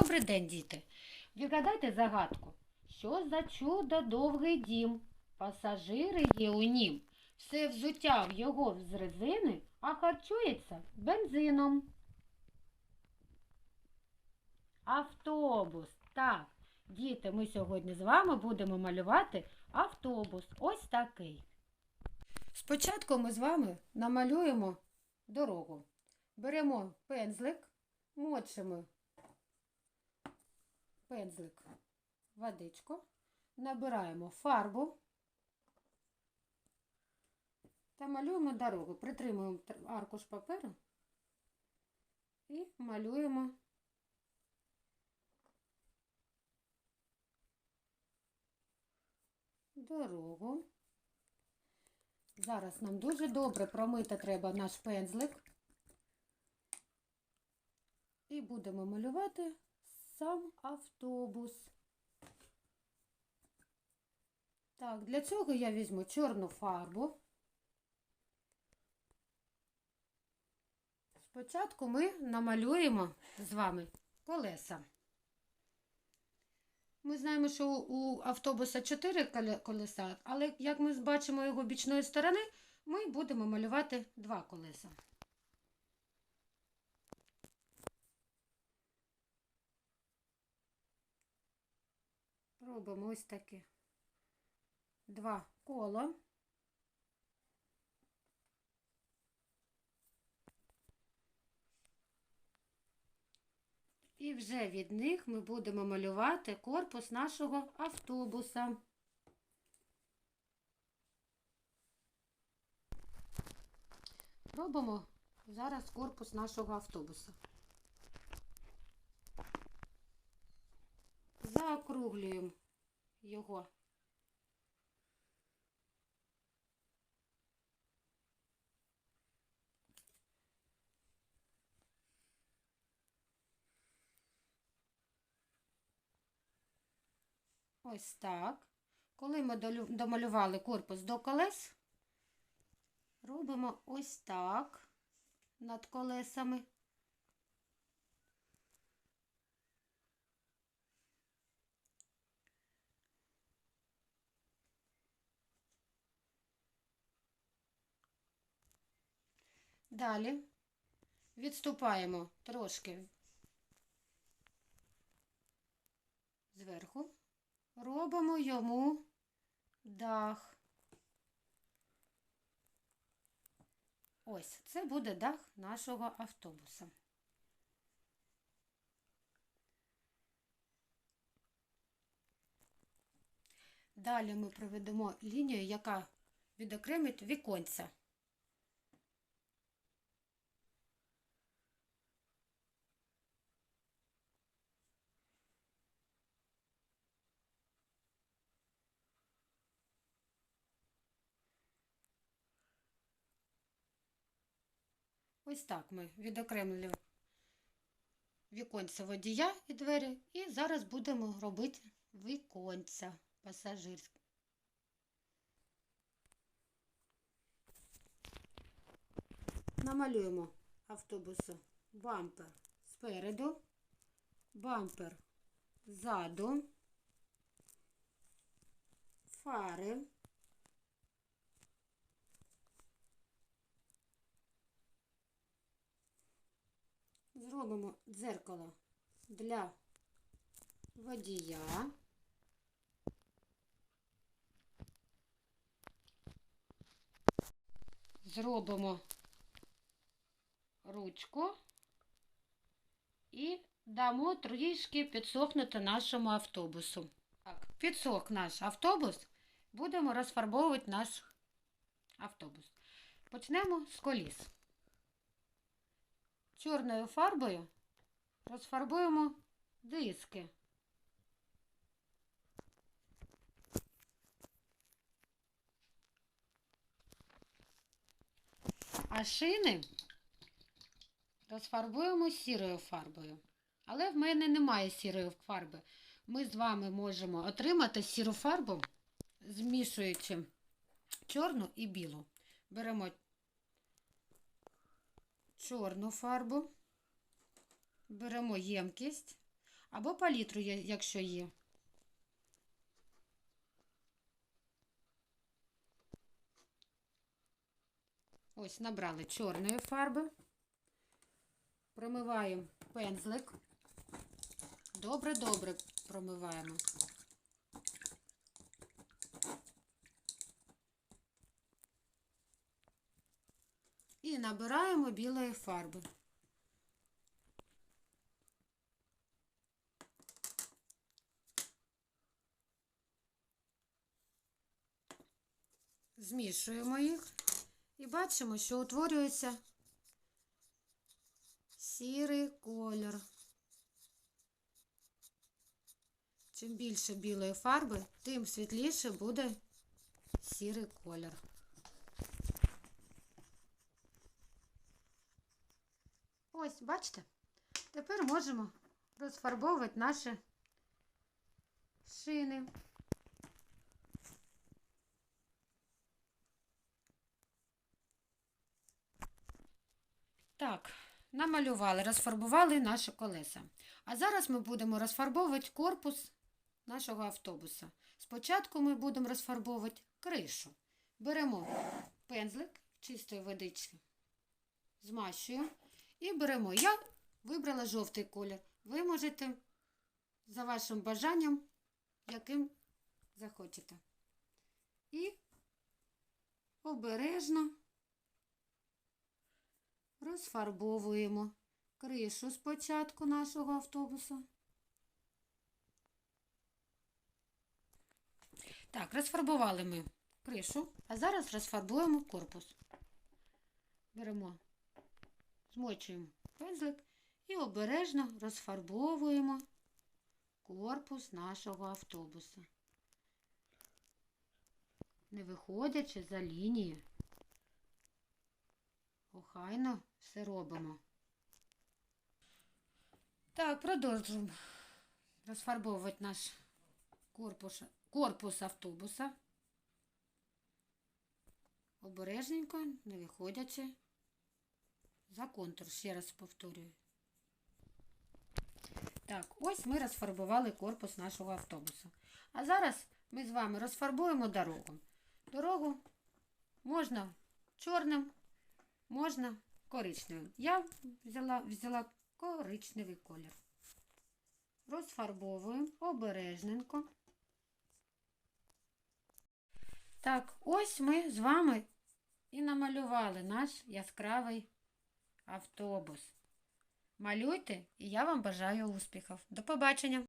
Добрий день, діти. Відгадайте загадку. Що за чудо довгий дім? Пасажири є у нім. Все взуття в його з резини, а харчується бензином. Автобус. Так, діти, ми сьогодні з вами будемо малювати автобус. Ось такий. Спочатку ми з вами намалюємо дорогу. Беремо пензлик, мочимо пензлик, водичку, набираємо фарбу та малюємо дорогу. Притримуємо аркуш паперу і малюємо дорогу. Зараз нам дуже добре промити треба наш пензлик. І будемо малювати сам автобус. Так, для цього я візьму чорну фарбу. Спочатку ми намалюємо з вами колеса. Ми знаємо, що у автобуса 4 колеса, але як ми бачимо його бічної сторони, ми будемо малювати два колеса. Робимо ось таке. Два кола. І вже від них ми будемо малювати корпус нашого автобуса. Робимо зараз корпус нашого автобуса. Заокруглюємо його. Ось так. Коли ми домалювали корпус до колес, робимо ось так над колесами. Далі відступаємо трошки зверху, робимо йому дах. Ось це буде дах нашого автобуса. Далі ми проведемо лінію, яка відокремить віконця. Ось так ми відокремили віконця водія і двері, і зараз будемо робити віконця пасажирські. Намалюємо автобусу бампер спереду, бампер ззаду, фари. Зробимо дзеркало для водія. Зробимо ручку і дамо трішки підсохнути нашому автобусу. Так, підсох наш автобус, будемо розфарбовувати наш автобус. Почнемо з коліс. Чорною фарбою розфарбуємо диски. А шини розфарбуємо сірою фарбою. Але в мене немає сірої фарби. Ми з вами можемо отримати сіру фарбу, змішуючи чорну і білу. Беремо чорну фарбу, беремо ємкість, Або палітру, якщо є. Ось набрали чорної фарби. Промиваємо пензлик. Добре-добре промиваємо. Набираємо білої фарби. Змішуємо їх і бачимо, що утворюється сірий колір. Чим більше білої фарби, тим світліше буде сірий колір. Ось, бачите? Тепер можемо розфарбовувати наші шини. Так, намалювали, розфарбували наші колеса. А зараз ми будемо розфарбовувати корпус нашого автобуса. Спочатку ми будемо розфарбовувати кришу. Беремо пензлик чистої водички, змащуємо і беремо. Я вибрала жовтий колір. Ви можете за вашим бажанням, яким захочете. І обережно розфарбовуємо кришу спочатку нашого автобуса. Так, розфарбували ми кришу, а зараз розфарбуємо корпус. Беремо, змочуємо пензлик і обережно розфарбовуємо корпус нашого автобуса, не виходячи за лінії. Охайно все робимо. Так, продовжуємо розфарбовувати наш корпус, корпус автобуса. Обережненько, не виходячи за контур, ще раз повторюю. Так, ось ми розфарбували корпус нашого автобуса. А зараз ми з вами розфарбуємо дорогу. Дорогу можна чорним, можна коричневим. Я взяла, взяла коричневий колір. Розфарбовуємо обережненько. Так, ось ми з вами і намалювали наш яскравий автобус. Малюйте, і я вам бажаю успіхів. До побачення!